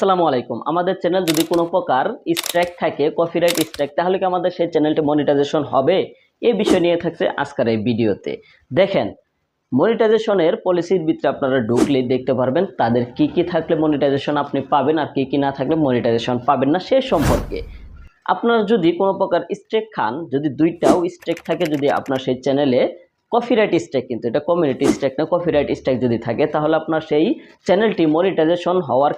আসসালামু আলাইকুম। আমাদের চ্যানেল যদি কোনো প্রকার স্ট্রাইক থাকে কপিরাইট স্ট্রাইক তাহলে কি আমাদের সেই চ্যানেলটি মনিটাইজেশন হবে? এই বিষয় নিয়ে থাকছে আজকের এই ভিডিওতে। দেখেন মনিটাইজেশনের পলিসির ভিতরে আপনারা ঢুকলে দেখতে পারবেন তাদের কি কি থাকলে মনিটাইজেশন আপনি পাবেন আর কি কি না থাকলে মনিটাইজেশন পাবেন না, সে সম্পর্কে। আপনার যদি কোনো প্রকার স্ট্রেক খান, যদি দুইটাও স্ট্রেক থাকে যদি আপনার সেই চ্যানেলে কপিরাইট স্ট্রেক কিন্তু এটা কমিউনিটি স্ট্রেক না কপিরাইট স্ট্রেক যদি থাকে, তাহলে আপনার সেই চ্যানেলটি মনিটাইজেশন হওয়ার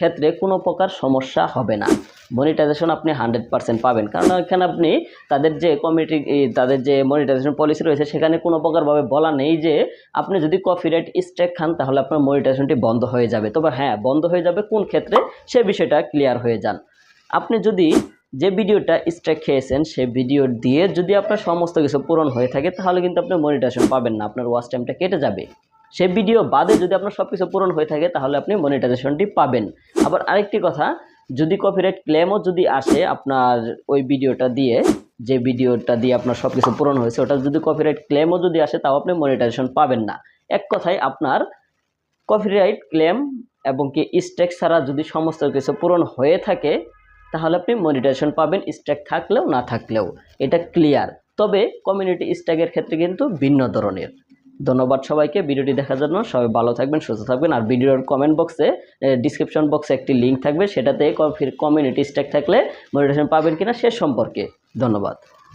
ক্ষেত্রে কোনো প্রকার সমস্যা হবে না। মনিটাইজেশন আপনি হান্ড্রেড পার্সেন্ট পাবেন। কারণ এখানে আপনি তাদের যে কমিটি তাদের যে মনিটাইজেশন পলিসি রয়েছে, সেখানে কোনো প্রকারভাবে বলা নেই যে আপনি যদি কপিরাইট স্ট্রেক খান, তাহলে আপনার মনিটাইজেশনটি বন্ধ হয়ে যাবে। তবে হ্যাঁ বন্ধ হয়ে যাবে কোন ক্ষেত্রে? সে বিষয়টা ক্লিয়ার হয়ে যান। আপনি যদি যে ভিডিওটা স্ট্রাইক খেয়েছেন সেই ভিডিও দিয়ে যদি আপনার সমস্ত কিছু পূরণ হয়ে থাকে, তাহলে কিন্তু আপনি মনিটাইজেশন পাবেন না। আপনার ওয়াচ টাইমটা কেটে যাবে। সে ভিডিও বাদে যদি আপনার সব কিছু পূরণ হয়ে থাকে, তাহলে আপনি মনিটাইজেশনটি পাবেন। আবার আরেকটি কথা, যদি কপিরাইট ক্লেমও যদি আসে আপনার ওই ভিডিওটা দিয়ে, যে ভিডিওটা দিয়ে আপনার সব কিছু পূরণ হয়েছে, ওটা যদি কপিরাইট ক্লেমও যদি আসে, তাও আপনি মনিটাইজেশন পাবেন না। এক কথায় আপনার কপিরাইট ক্লেম এবং কি স্ট্যাক ছাড়া যদি সমস্ত কিছু পূরণ হয়ে থাকে, তাহলে আপনি মনিটাইজেশন পাবেন স্ট্যাক থাকলেও না থাকলেও। এটা ক্লিয়ার তবে কমিউনিটি স্ট্যাকের ক্ষেত্রে কিন্তু ভিন্ন ধরনের। ধন্যবাদ সবাইকে। ভিডিওটি দেখার জন্য সবাই ভালো থাকবেন, সুস্থ থাকবেন। আর ভিডিওর কমেন্ট বক্সে ডিসক্রিপশন বক্সে একটি লিঙ্ক থাকবে। সেটাতে কমিউনিটি স্ট্যাক থাকলে মোটিভেশন পাবেন কিনা সে সম্পর্কে। ধন্যবাদ।